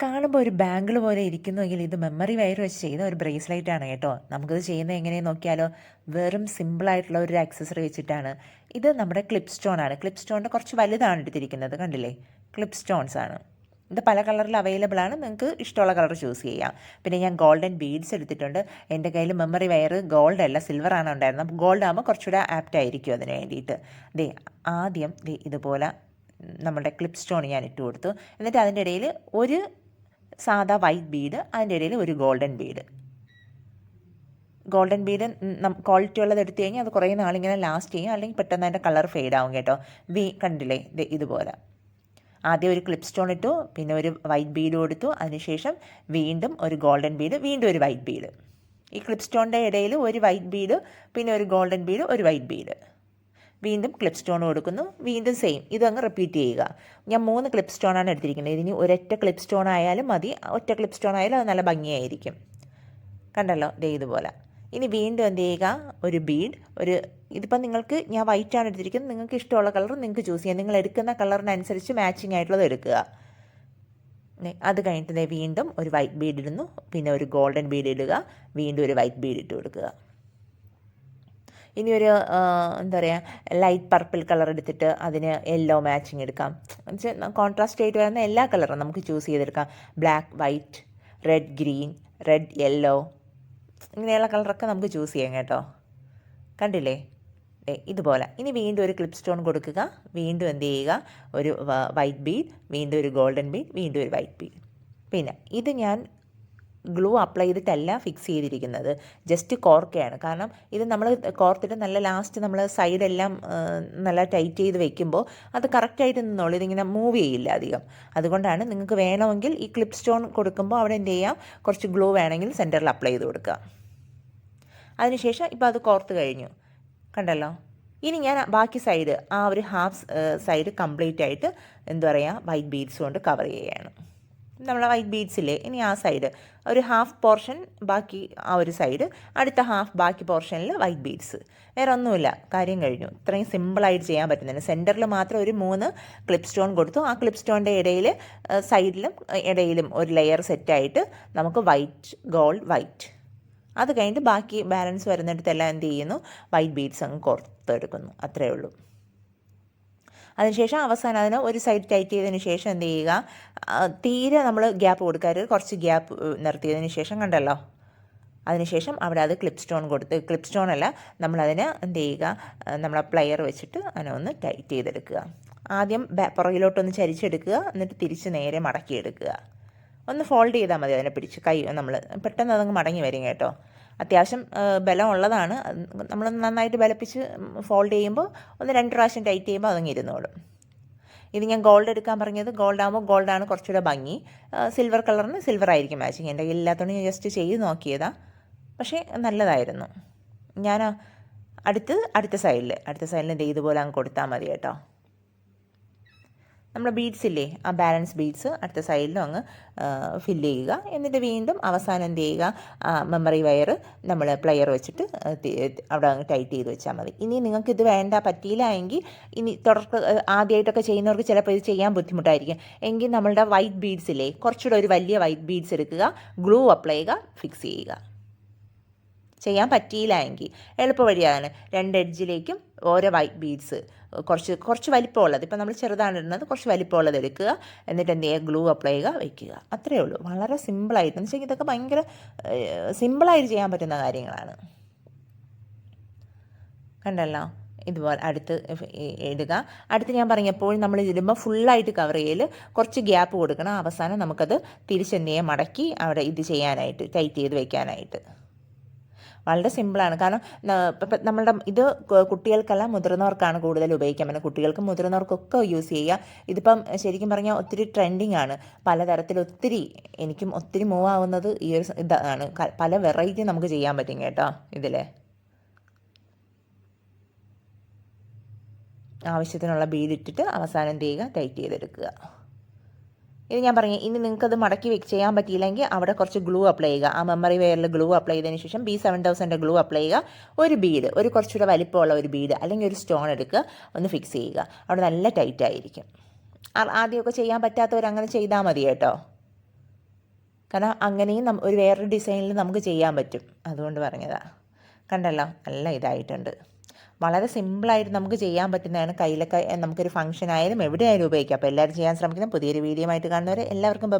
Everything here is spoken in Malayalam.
കാണുമ്പോൾ ഒരു ബാങ്കിൾ പോലെ ഇരിക്കുന്നുവെങ്കിൽ ഇത് മെമ്മറി വയർ വെച്ച് ചെയ്യുന്ന ഒരു ബ്രേസ്ലെറ്റ് ആണ് കേട്ടോ. നമുക്കിത് ചെയ്യുന്നത് എങ്ങനെയെന്ന് നോക്കിയാലോ? വെറും സിമ്പിളായിട്ടുള്ള ഒരു ആക്സസറി വെച്ചിട്ടാണ്. ഇത് നമ്മുടെ ക്ലിപ്പ് സ്റ്റോൺ ആണ്. ക്ലിപ്പ് സ്റ്റോണിന്റെ കുറച്ച് വലുതാണ് എടുത്തിരിക്കുന്നത് കണ്ടില്ലേ? ക്ലിപ്പ് സ്റ്റോൺസ് ആണ്. ഇത് പല കളറിൽ അവൈലബിൾ ആണ്. നിങ്ങൾക്ക് ഇഷ്ടമുള്ള കളർ ചൂസ് ചെയ്യാം. പിന്നെ ഞാൻ ഗോൾഡൻ ബീഡ്സ് എടുത്തിട്ടുണ്ട്. എന്റെ കയ്യിൽ മെമ്മറി വയർ ഗോൾഡ് അല്ല സിൽവർ ആണ് ഉണ്ടായിരുന്നത്. ഗോൾഡ് ആകുമ്പോൾ കുറച്ചുകൂടെ ആപ്റ്റ് ആയിരിക്കും അതിന് വേണ്ടിയിട്ട്. ദേ ആദ്യം ദേ ഇതുപോലെ നമ്മുടെ ക്ലിപ്പ് സ്റ്റോൺ ഞാൻ ഇട്ട് കൊടുത്തു എന്നിട്ട് അതിന്റെ ഇടയിൽ ഒരു സാധാ വൈറ്റ് ബീഡ് അതിന്റെ ഇടയിൽ ഒരു golden bead golden bead quality ഉള്ളത് എടുത്തു കഴിഞ്ഞാൽ അത് കുറേ നാളിങ്ങനെ ലാസ്റ്റ് ചെയ്യും. അല്ലെങ്കിൽ പെട്ടെന്ന് അതിന്റെ കളർ ഫെയ്ഡ് ആവും കേട്ടോ. വി കണ്ടില്ലേ? ഇതുപോലെ. ആദ്യം ഒരു ക്ലിപ്പ് സ്റ്റോൺ ഇട്ടു പിന്നെ ഒരു വൈറ്റ് ബീഡ് കൊടുത്തു അതിനുശേഷം വീണ്ടും ഒരു ഗോൾഡൻ ബീഡ് വീണ്ടും ഒരു വൈറ്റ് ബീഡ് ഈ ക്ലിപ്പ് സ്റ്റോണിന്റെ ഇടയിൽ ഒരു വൈറ്റ് ബീഡ് പിന്നെ ഒരു ഗോൾഡൻ ബീഡ് ഒരു വൈറ്റ് ബീഡ് വീണ്ടും ക്ലിപ്പ് സ്റ്റോൺ കൊടുക്കുന്നു. വീണ്ടും സെയിം ഇതങ്ങ് റിപ്പീറ്റ് ചെയ്യുക. ഞാൻ മൂന്ന് ക്ലിപ്പ് സ്റ്റോണാണ് എടുത്തിരിക്കുന്നത്. ഇനി ഒരൊറ്റ ക്ലിപ്പ് സ്റ്റോൺ ആയാലും മതി. ഒറ്റ ക്ലിപ്പ് സ്റ്റോൺ ആയാലും അത് നല്ല ഭംഗിയായിരിക്കും. കണ്ടല്ലോ? ദേ ഇതുപോലെ. ഇനി വീണ്ടും എന്ത് ചെയ്യുക? ഒരു ബീഡ് ഒരു ഇതിപ്പം നിങ്ങൾക്ക് ഞാൻ വൈറ്റ് ആണ് എടുത്തിരിക്കുന്നത്. നിങ്ങൾക്ക് ഇഷ്ടമുള്ള കളർ നിങ്ങൾക്ക് ചൂസ് ചെയ്യാം. നിങ്ങൾ എടുക്കുന്ന കളറിനനുസരിച്ച് മാച്ചിങ് ആയിട്ടുള്ളത് എടുക്കുക. അത് കഴിഞ്ഞിട്ട് വീണ്ടും ഒരു വൈറ്റ് ബീഡ് ഇടുന്നു. പിന്നെ ഒരു ഗോൾഡൻ ബീഡ് ഇടുക. വീണ്ടും ഒരു വൈറ്റ് ബീഡ് ഇട്ട് കൊടുക്കുക. ഇനി ഒരു എന്താ പറയുക ലൈറ്റ് പർപ്പിൾ കളർ എടുത്തിട്ട് അതിന് യെല്ലോ മാച്ചിങ് എടുക്കാം. എന്നുവെച്ചാൽ കോൺട്രാസ്റ്റ് ആയിട്ട് വരുന്ന എല്ലാ കളറും നമുക്ക് ചൂസ് ചെയ്തെടുക്കാം. Black white red green red yellow ഇങ്ങനെയുള്ള കളറൊക്കെ നമുക്ക് ചൂസ് ചെയ്യാം കേട്ടോ. കണ്ടില്ലേ? ഇതുപോലെ. ഇനി വീണ്ടും ഒരു ക്ലിപ്പ് സ്റ്റോൺ കൊടുക്കുക. വീണ്ടും എന്ത് ചെയ്യുക? ഒരു വൈറ്റ് ബീഡ് വീണ്ടും ഒരു ഗോൾഡൻ ബീഡ് വീണ്ടും ഒരു വൈറ്റ് ബീഡ് പിന്നെ ഇത് ഞാൻ ഗ്ലൂ അപ്ലൈ ചെയ്തിട്ടല്ല ഫിക്സ് ചെയ്തിരിക്കുന്നത്. ജസ്റ്റ് കോർക്കയാണ്. കാരണം ഇത് നമ്മൾ കോർത്തിട്ട് നല്ല ലാസ്റ്റ് നമ്മൾ സൈഡെല്ലാം നല്ല ടൈറ്റ് ചെയ്ത് വെക്കുമ്പോൾ അത് കറക്റ്റായിട്ട് നിന്നോളൂ. ഇതിങ്ങനെ മൂവ് ചെയ്യില്ല അധികം. അതുകൊണ്ടാണ് നിങ്ങൾക്ക് വേണമെങ്കിൽ ഈ ക്ലിപ്പ് സ്റ്റോൺ കൊടുക്കുമ്പോൾ അവിടെ എന്ത് ചെയ്യാം? കുറച്ച് ഗ്ലൂ വേണമെങ്കിൽ സെന്ററിൽ അപ്ലൈ ചെയ്ത് കൊടുക്കുക. അതിനുശേഷം ഇപ്പോൾ അത് കോർത്ത് കഴിഞ്ഞു. കണ്ടല്ലോ? ഇനി ഞാൻ ബാക്കി സൈഡ് ആ ഒരു ഹാഫ് സൈഡ് കംപ്ലീറ്റ് ആയിട്ട് എന്താ പറയുക വൈറ്റ് ബീഡ്സ് കൊണ്ട് കവർ ചെയ്യുകയാണ്. നമ്മളെ വൈറ്റ് ബീഡ്സ് ഇല്ലേ? ഇനി ആ സൈഡ് ഒരു ഹാഫ് പോർഷൻ ബാക്കി ആ ഒരു സൈഡ് അടുത്ത ഹാഫ് ബാക്കി പോർഷനിൽ വൈറ്റ് ബീഡ്സ് വേറെ ഒന്നുമില്ല. കാര്യം കഴിഞ്ഞു. ഇത്രയും സിമ്പിളായിട്ട് ചെയ്യാൻ പറ്റുന്നുണ്ട് സെന്ററിൽ മാത്രം ഒരു മൂന്ന് ക്ലിപ്പ് സ്റ്റോൺ കൊടുത്തു. ആ ക്ലിപ്പ് സ്റ്റോണിന്റെ ഇടയിൽ സൈഡിലും ഇടയിലും ഒരു ലെയർ സെറ്റായിട്ട് നമുക്ക് വൈറ്റ് ഗോൾഡ് വൈറ്റ് അത് കഴിഞ്ഞിട്ട് ബാക്കി ബാലൻസ് വരുന്നിടത്തെല്ലാം എന്ത് ചെയ്യുന്നു? വൈറ്റ് ബീഡ്സ് അങ്ങ് കൊടുത്തെടുക്കുന്നു അത്രയേ ഉള്ളൂ. അതിനുശേഷം അവസാനം അതിന് ഒരു സൈഡ് ടൈറ്റ് ചെയ്തതിന് ശേഷം എന്ത് ചെയ്യുക? തീരെ നമ്മൾ ഗ്യാപ്പ് കൊടുക്കരുത്. കുറച്ച് ഗ്യാപ്പ് നിർത്തിയതിന് ശേഷം കണ്ടല്ലോ? അതിനുശേഷം അവിടെ അത് ക്ലിപ്പ് സ്റ്റോൺ കൊടുത്ത് ക്ലിപ്പ് സ്റ്റോൺ അല്ല നമ്മളതിന് എന്ത് ചെയ്യുക? നമ്മളെ പ്ലെയർ വെച്ചിട്ട് അതിനെ ഒന്ന് ടൈറ്റ് ചെയ്തെടുക്കുക. ആദ്യം പുറകിലോട്ടൊന്ന് ചരിച്ചെടുക്കുക. എന്നിട്ട് തിരിച്ച് നേരെ മടക്കിയെടുക്കുക. ഒന്ന് ഫോൾഡ് ചെയ്താൽ മതി അതിനെ പിടിച്ച്. കൈ നമ്മൾ പെട്ടെന്ന് അതങ്ങ് മടങ്ങി വരും കേട്ടോ. അത്യാവശ്യം ബലം ഉള്ളതാണ് നമ്മൾ നന്നായിട്ട് ബലപ്പിച്ച് ഫോൾഡ് ചെയ്യുമ്പോൾ ഒന്ന് രണ്ട് പ്രാവശ്യം ടൈറ്റ് ചെയ്യുമ്പോൾ അതങ്ങ് ഇരുന്നോളും. ഇത് ഞാൻ ഗോൾഡ് എടുക്കാൻ പറഞ്ഞത് ഗോൾഡ് ആകുമ്പോൾ ഗോൾഡാണ് കുറച്ചുകൂടെ ഭംഗി. സിൽവർ കളറിന് സിൽവർ ആയിരിക്കും മാച്ചിങ്. എന്റെ ഇല്ലാത്തതുകൊണ്ട് ഞാൻ ജസ്റ്റ് ചെയ്ത് നോക്കിയതാ. പക്ഷേ നല്ലതായിരുന്നു. ഞാൻ അടുത്ത് അടുത്ത സൈഡിൽ അടുത്ത സൈഡിൽ ഇതുപോലെ അങ്ങ് കൊടുത്താൽ മതി കേട്ടോ. നമ്മുടെ ബീഡ്സ് ഇല്ലേ? ആ ബാലൻസ് ബീഡ്സ് അടുത്ത സൈഡിലും അങ്ങ് ഫില്ല് ചെയ്യുക. എന്നിട്ട് വീണ്ടും അവസാനം എന്ത് ചെയ്യുക? മെമ്മറി വയർ നമ്മൾ പ്ലെയർ വെച്ചിട്ട് അവിടെ അങ്ങ് ടൈറ്റ് ചെയ്ത് വെച്ചാൽ മതി. ഇനി നിങ്ങൾക്ക് ഇത് വേണ്ട പറ്റിയില്ല എങ്കിൽ ഇനി തുടർക്ക് ആദ്യമായിട്ടൊക്കെ ചെയ്യുന്നവർക്ക് ചിലപ്പോൾ ഇത് ചെയ്യാൻ ബുദ്ധിമുട്ടായിരിക്കും. എങ്കിൽ നമ്മളുടെ വൈറ്റ് ബീഡ്സ് ഇല്ലേ? കുറച്ചുകൂടെ ഒരു വലിയ വൈറ്റ് ബീഡ്സ് എടുക്കുക ഗ്ലൂ അപ്ലൈ ചെയ്യുക ഫിക്സ് ചെയ്യുക. ചെയ്യാൻ പറ്റിയില്ല എങ്കിൽ എളുപ്പ വഴിയാണ് രണ്ട് എഡ്ജിലേക്കും ഓരോ വൈറ്റ് ബീഡ്സ് കുറച്ച് കുറച്ച് വലിപ്പമുള്ളത്. ഇപ്പം നമ്മൾ ചെറുതാണ് ഇടുന്നത് കുറച്ച് വലിപ്പമുള്ളത് എടുക്കുക. എന്നിട്ട് എന്ത് ചെയ്യുക? ഗ്ലൂ അപ്ലൈ ചെയ്യുക വയ്ക്കുക. അത്രയേ ഉള്ളൂ. വളരെ സിമ്പിളായിട്ട്. എന്ന് വെച്ചാൽ ഇതൊക്കെ ഭയങ്കര സിമ്പിളായിട്ട് ചെയ്യാൻ പറ്റുന്ന കാര്യങ്ങളാണ്. കണ്ടല്ലോ? ഇതുപോലെ അടുത്ത് ഇടുക. അടുത്ത് ഞാൻ പറഞ്ഞപ്പോൾ നമ്മൾ ഇടുമ്പോൾ ഫുള്ളായിട്ട് കവർ ചെയ്യൽ. കുറച്ച് ഗ്യാപ്പ് കൊടുക്കണം. അവസാനം നമുക്കത് തിരിച്ചെന്തിയെ മടക്കി അവിടെ ഇത് ചെയ്യാനായിട്ട് ടൈറ്റ് ചെയ്ത് വെക്കാനായിട്ട് വളരെ സിമ്പിളാണ് കാരണം നമ്മളുടെ ഇത് കുട്ടികൾക്കല്ല മുതിർന്നവർക്കാണ് കൂടുതൽ ഉപയോഗിക്കാൻ പറ്റുന്നത്. കുട്ടികൾക്കും മുതിർന്നവർക്കൊക്കെ യൂസ് ചെയ്യുക. ഇതിപ്പം ശരിക്കും പറഞ്ഞാൽ ഒത്തിരി ട്രെൻഡിങ് ആണ്. പലതരത്തിൽ ഒത്തിരി എനിക്കും ഒത്തിരി മൂവ് ആവുന്നത് ഈ ഒരു ഇതാണ്. പല വെറൈറ്റി നമുക്ക് ചെയ്യാൻ പറ്റും കേട്ടോ ഇതിൽ ആവശ്യത്തിനുള്ള ബീഡിട്ടിട്ട് അവസാനം ചെയ്യുക? ടൈറ്റ് ചെയ്തെടുക്കുക. ഇത് ഞാൻ പറഞ്ഞു ഇനി നിങ്ങൾക്കത് മടക്കി വെക്ക് ചെയ്യാൻ പറ്റിയില്ലെങ്കിൽ അവിടെ കുറച്ച് ഗ്ലൂ അപ്ലൈ ചെയ്യുക. ആ മെമ്മറി വെയറിൽ ഗ്ലൂ അപ്ലൈ ചെയ്തതിന് ശേഷം B seven thousand glue apply ചെയ്യുക. ഒരു ബീഡ് ഒരു കുറച്ചുകൂടെ വലിപ്പമുള്ള ഒരു ബീഡ് അല്ലെങ്കിൽ ഒരു സ്റ്റോൺ എടുക്കുക ഒന്ന് ഫിക്സ് ചെയ്യുക. അവിടെ നല്ല ടൈറ്റ് ആയിരിക്കും. ആദ്യമൊക്കെ ചെയ്യാൻ പറ്റാത്തവർ അങ്ങനെ ചെയ്താൽ മതി കേട്ടോ. കാരണം അങ്ങനെയും ഒരു വേറൊരു ഡിസൈനിൽ നമുക്ക് ചെയ്യാൻ പറ്റും. അതുകൊണ്ട് പറഞ്ഞതാണ് കണ്ടല്ലോ? നല്ല ഇതായിട്ടുണ്ട്. വളരെ സിമ്പിളായിട്ട് നമുക്ക് ചെയ്യാൻ പറ്റുന്നതാണ് കയ്യിലൊക്കെ നമുക്കൊരു ഫംഗ്ഷൻ ആയാലും എവിടെയായാലും ഉപയോഗിക്കാം. അപ്പോൾ എല്ലാവരും ചെയ്യാൻ ശ്രമിക്കുന്ന പുതിയൊരു വീഡിയോ ആയിട്ട് കാണുന്നവരെ എല്ലാവർക്കും